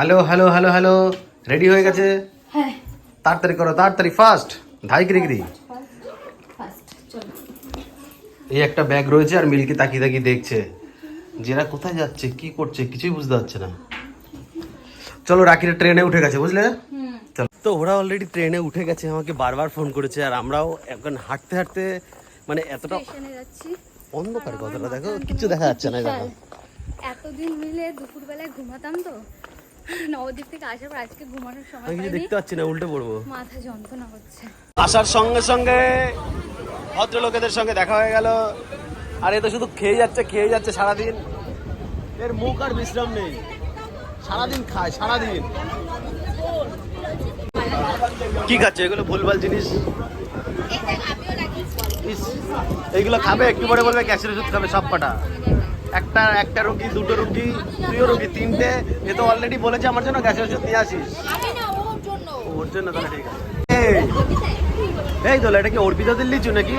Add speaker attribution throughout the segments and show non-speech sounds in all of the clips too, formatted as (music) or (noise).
Speaker 1: Hello hello hello hello. Ready হয়ে গেছে?
Speaker 2: হ্যাঁ।
Speaker 1: তাড়াতাড়ি করো তাড়াতাড়ি ফাস্ট ধাই কিরিগিরি এই একটা ব্যাগ রয়েছে আর মিল্কি তাকিয়ে তাকিয়ে দেখছে। যেরা কোথায় যাচ্ছে কি করছে কিছুই বুঝতে পারছে না। চলো রাকিরা ট্রেনে উঠে গেছে বুঝলে? চলো। তো ওরা অলরেডি ট্রেনে উঠে গেছে আমাকে বারবার ফোন করেছে আর আমরাও এখন হাঁটতে হাঁটতে মানে এতটা অন্ধকার কথাটা দেখো কিছু দেখা যাচ্ছে না দেখো
Speaker 2: এতদিন মিলে দুপুরবেলায় ঘুমাতাম তো। নবদ্বীপ থেকে আসার পর আজকে ঘুমানোর সময়
Speaker 1: আমি কিছু দেখতে পাচ্ছি না উল্টে পড়ব।
Speaker 2: মাথা যন্ত্রণা হচ্ছে।
Speaker 1: আসার সঙ্গে সঙ্গে ভদ্রলোকেদের সঙ্গে দেখা হয়ে গেল। আর এ তো শুধু খেয়ে যাচ্ছে খেয়ে যাচ্ছে সারাদিন। এর মুখ আর বিশ্রাম নেই। সারাদিন খায় সারাদিন। কি খাচ্ছে? এগুলো ভুলভাল জিনিস। ইস, এইগুলো খাবে? একটু পরে বলবে গ্যাসের ওষুধ খাবে সব কটা একটা একটা রুগী দুটো রুগী তুইও রুগী তিনটে এ তো অলরেডি বলেছে আমার জন্য গ্যাসের ওষুধ নিয়ে আসিস।
Speaker 2: ওর জন্য
Speaker 1: তাহলে ঠিক আছে। এই, এই এটা কি অর্পিতাদের লিচু নাকি?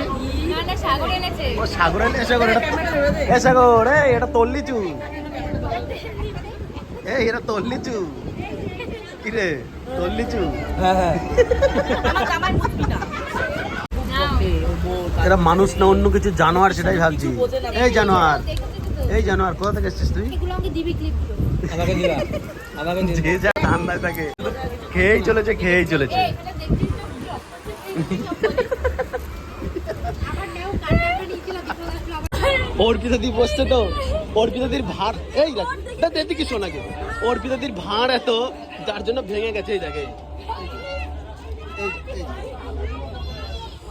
Speaker 2: না না সাগর এনেছে
Speaker 1: ও সাগরে সাগর এটা এ সাগর এই এটা তোর লিচু এই এটা তোর লিচু কি রে তোর লিচু এরা মানুষ না অন্য কিছু জানোয়ার সেটাই ভাবছি। এই জানোয়ার। এই জানোয়ার কোথা থেকে এসছিস তুই?
Speaker 2: এগুলো আমাকে দিবি ক্লিপ
Speaker 3: আমাকে দিবা আমাকে দিবা।
Speaker 1: যে যা ঠান্ডায় থাকে খেয়েই চলেছে খেয়েই চলেছে।
Speaker 2: এটা দেখছিস আবার নেও কান্নাটা নিয়ে গেল
Speaker 1: অর্পিতা দি বসছে তো। অর্পিতা দির ভার এই দেখ এদিকে শোনাকে অর্পিতা দির ভাঁড় এত যার জন্য ভেঙে গেছে এই দেখে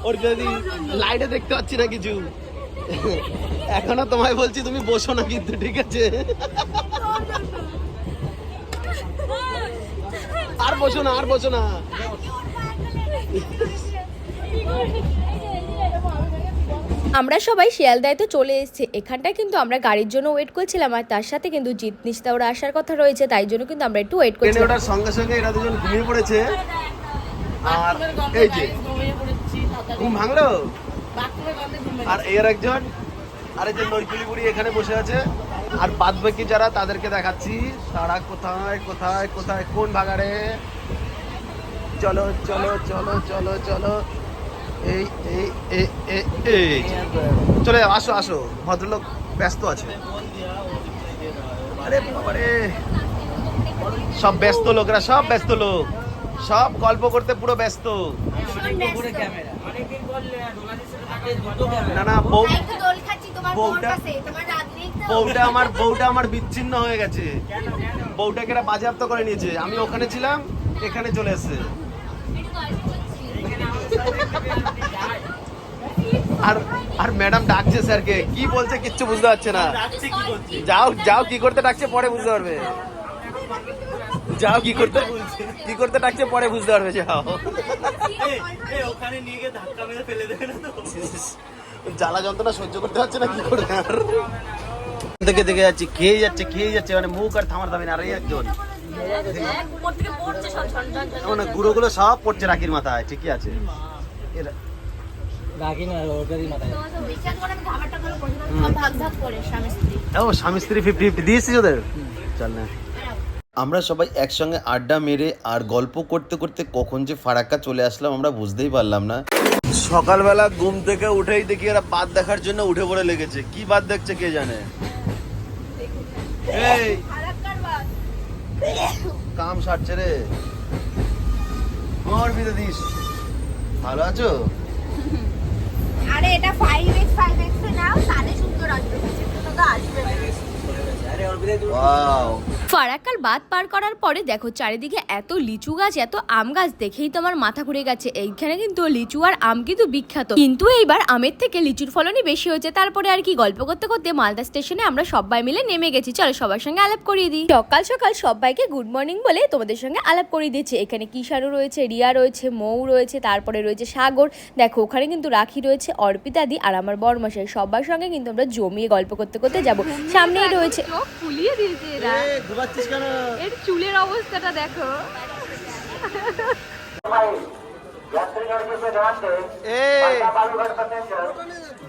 Speaker 1: অর্পিতা দি লাইটে দেখতে পাচ্ছি না কিছু। এখনও তোমায় বলছি তুমি বসো না কিন্তু ঠিক আছে? আর বসো না আর বসো না।
Speaker 4: আমরা সবাই শিয়ালদায় তো চলে এসেছি। এখানটায় কিন্তু আমরা গাড়ির জন্য ওয়েট করছিলাম আর তার সাথে কিন্তু জিতনিশটা ওরা আসার কথা রয়েছে তাই জন্য কিন্তু আমরা একটু ওয়েট করছি
Speaker 1: ওঠার সঙ্গে সঙ্গে এরা দুজন ঘুমিয়ে পড়েছে। আর এই যে ঘুম ভাঙলো? আর এর একজন, আর এই যে নৈকুলি বুড়ি এখানে বসে আছে। আর বাদ বাকি যারা, তাদেরকে দেখাচ্ছি। তারা কোথায় কোথায় কোথায়, কোন ভাগাড়ে? চলো চলো চলো চলো চলো। এই এই চলে আসো আসো। ভদ্রলোক ব্যস্ত আছে। সব ব্যস্ত লোকরা, সব ব্যস্ত লোক। সব গল্প করতে পুরো ব্যস্ত। না না বউ বউটা-
Speaker 2: পাশে তোমার রাত নেই তো।
Speaker 1: বউটা আমার বউটা আমার বিচ্ছিন্ন হয়ে গেছে। বউটাকে এরা বাজেয়াপ্ত করে নিয়েছে। আমি ওখানে ছিলাম এখানে চলে এসেছে। আর আর ম্যাডাম ডাকছে স্যারকে। কি বলছে কিচ্ছু বুঝতে পারছে না। যাও যাও কি করতে ডাকছে পরে বুঝতে পারবে। যাও কি করতে কি করতে ডাকছে পরে বুঝতে পারবে যাও।
Speaker 3: ওখানে নিয়ে গিয়ে ধাক্কা মেরে ফেলে দেবে না তো?
Speaker 1: জ্বালা যন্ত্রণা সহ্য করতে পারছে না কি করবে আর? দেখে দেখে যাচ্ছি খেয়ে যাচ্ছে খেয়ে যাচ্ছে মানে মুখ আর থামার দাবি না আর এই একজন মানে গুঁড়োগুলো সব পড়ছে রাখির মাথায় ঠিকই আছে। এরা-
Speaker 2: স্বামী স্ত্রী।
Speaker 1: ফিফটি ফিফটি দিয়েছিস ওদের? চল না। আমরা সবাই একসঙ্গে আড্ডা মেরে আর গল্প করতে করতে কখন যে ফারাক্কা চলে আসলাম আমরা বুঝতেই পারলাম না। সকালবেলা ঘুম থেকে উঠেই দেখি এরা বাদ দেখার জন্য উঠে পড়ে লেগেছে। কি বাদ দেখছে কে জানে? এই! কাম সারছে রে। আমার বিদে দিস। ভালো আছো?
Speaker 2: আরে এটা ফাইভ এক্স ফাইভ এক্স নাও তাহলে সুন্দর আসবে তো আসবে না।
Speaker 3: আরে ওর ভিতরে
Speaker 1: ওয়াও
Speaker 4: ফারাক্কার বাদ পার করার পরে দেখো চারিদিকে এত লিচু গাছ এত আম গাছ দেখেই তো আমার মাথা ঘুরে গেছে। এইখানে কিন্তু লিচু আর আম কিন্তু বিখ্যাত। কিন্তু এইবার আমের থেকে লিচুর ফলনই বেশি হয়েছে। তারপরে আর কি গল্প করতে করতে মালদা স্টেশনে আমরা সবাই মিলে নেমে গেছি। চলো সবার সঙ্গে আলাপ করিয়ে দিই। সকাল সকাল সবাইকে গুড মর্নিং বলে তোমাদের সঙ্গে আলাপ করিয়ে দিচ্ছি। এখানে কিষারু রয়েছে রিয়া রয়েছে মৌ রয়েছে তারপরে রয়েছে সাগর। দেখো ওখানে কিন্তু রাখি রয়েছে অর্পিতাদি আর আমার বরমশাই। সবার সঙ্গে কিন্তু আমরা জমিয়ে গল্প করতে করতে যাব। সামনেই রয়েছে ফুলিয়ে দিয়েছে এরা।
Speaker 1: ঘুমাচ্ছিস কেন?
Speaker 4: এর চুলের অবস্থাটা দেখো।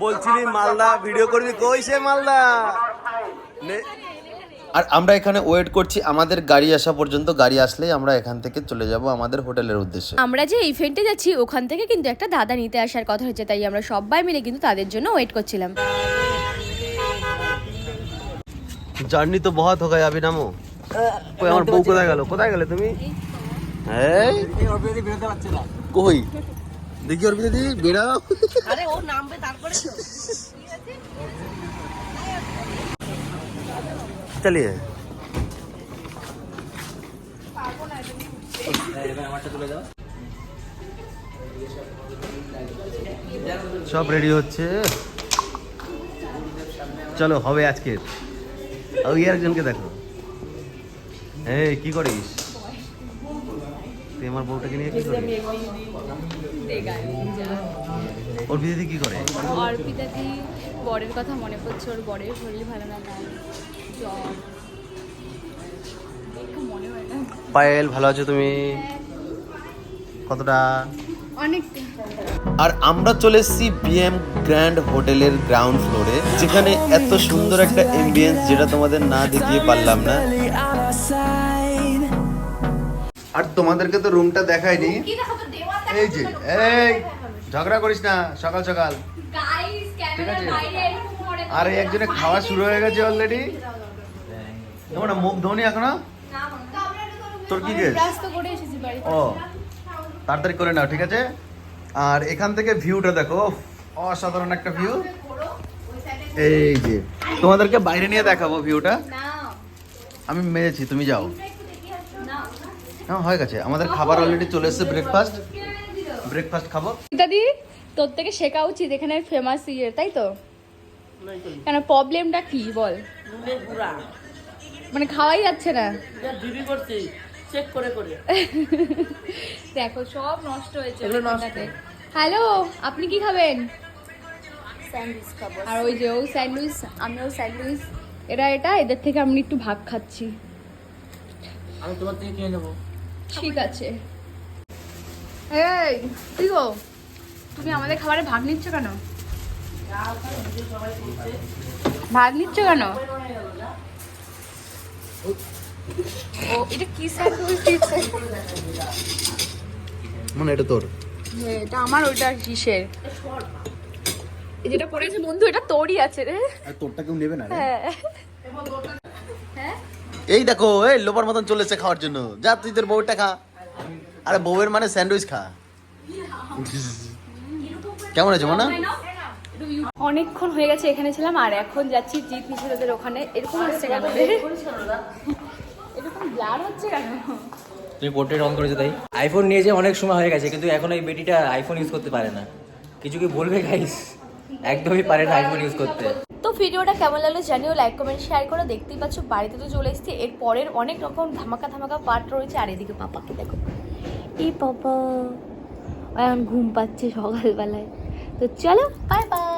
Speaker 1: বলছিলি মালদা ভিডিও করবি? কই সে মালদা? আর আমরা এখানে ওয়েট করছি আমাদের গাড়ি আসা পর্যন্ত গাড়ি আসলেই আমরা এখান থেকে চলে যাব আমাদের হোটেলের উদ্দেশ্যে।
Speaker 3: আমরা যে ইভেন্টে যাচ্ছি ওখান থেকে কিন্তু একটা দাদা নিতে আসার কথা হচ্ছে তাই আমরা সবাই মিলে কিন্তু তাদের জন্য ওয়েট করছিলাম।
Speaker 1: জার্নি তো বহুত হো গয়া বিনামো কই আমার বউ কোথায় গেল? কোথায় গেলে তুমি? এই। কই? দেখি অরবিদি বেরা বেড়াও।
Speaker 2: আরে ও নামবে তারপরে
Speaker 1: চলিয়ে। সব রেডি হচ্ছে। চলো হবে আজকের। ওই একজনকে দেখো। এই কি করিস? তুই আমার বউটাকে নিয়ে কি করিস? ওর দিদি কি করে?
Speaker 3: অর্পিতা দি বরের কথা মনে পড়ছে ওর বরের শরীর ভালো না হয়
Speaker 1: পায়েল ভালো আছো তুমি? কতটা?
Speaker 5: অনেক
Speaker 1: আর আমরা চলে এসেছি বিএম গ্র্যান্ড হোটেলের গ্রাউন্ড ফ্লোরে যেখানে এত সুন্দর একটা এমবিয়েন্স যেটা তোমাদের না দেখিয়ে পারলাম না। আর তোমাদেরকে তো রুমটা দেখাইনি। এই যে এই ঝগড়া করিস না সকাল সকাল। ঠিক আছে। আর এই একজনে খাওয়া শুরু হয়ে গেছে অলরেডি তোমার মুখ ধোনি এখনও? তোর কি গেছ ও। তাড়াতাড়ি করে নাও ঠিক আছে? আর এখান থেকে ভিউটা দেখো অসাধারণ একটা ভিউ এই যে তোমাদেরকে বাইরে নিয়ে দেখাবো ভিউটা আমি মেরেছি তুমি যাও। হ্যাঁ হয়ে গেছে। আমাদের খাবার অলরেডি চলে এসেছে ব্রেকফাস্ট ব্রেকফাস্ট খাব।
Speaker 3: দাদি তোর থেকে শেখা উচিত এখানে ফেমাস ইয়ে তাই তো? কেন প্রবলেমটা কি বল? মানে খাওয়াই যাচ্ছে না।
Speaker 2: দিবি চেক করে করে (laughs)
Speaker 3: দেখো সব নষ্ট হয়েছে হ্যালো আপনি কি খাবেন?
Speaker 5: স্যান্ডউইচ খাব।
Speaker 3: আর ওই যে ও স্যান্ডউইচ আমিও স্যান্ডউইচ এরা এটা এদের থেকে আমি একটু ভাগ খাচ্ছি।
Speaker 2: আমি তোমার থেকে কিনে নেব।
Speaker 3: ঠিক আছে। এই তুই গো? তুমি আমাদের খাবারে ভাগ নিচ্ছ কেন? ভাগ নিচ্ছ কেন? ও এটা কি স্যান্ডউইচ দিচ্ছে
Speaker 1: মানে এটা তোর?
Speaker 3: হ্যাঁ, এটা আমার ওইটা কিসের? এই যেটা পড়েছে বন্ধু এটা তোরই আছে রে।
Speaker 1: আর তোরটা কেউ নেবে না
Speaker 3: হ্যাঁ।
Speaker 1: এই দেখো এই লোপার মতন চলেছে খাওয়ার জন্য। যা তুই তোর বউটা খা। আরে বউয়ের মানে স্যান্ডউইচ খা। কেমন আছে মনা?
Speaker 3: অনেকক্ষণ হয়ে গেছে এখানে ছিলাম আর এখন যাচ্ছি জিৎ নিষেধের ওখানে। এরকম হচ্ছে কেন? ব্লার হচ্ছে কেন?
Speaker 6: তুমি পোর্ট্রেট অন করেছ তাই? আইফোন নিয়েছে অনেক সময় হয়ে গেছে কিন্তু এখন এই বেটিটা আইফোন ইউজ করতে পারে না। কিছু কি বলবে গাইস একদমই পারে না আইফোন ইউজ করতে।
Speaker 3: তো ভিডিওটা কেমন লাগল জানিও লাইক কমেন্ট শেয়ার করো। দেখতেই পাচ্ছ বাড়িতে তো চলে এসেছি। এর পরের অনেক রকম ধামাকা ধামাকা পার্ট রয়েছে। আর এদিকে পাপাকে দেখো। এই পাপা এখন ঘুম পাচ্ছে সকালবেলায়। তো চলো বাই বাই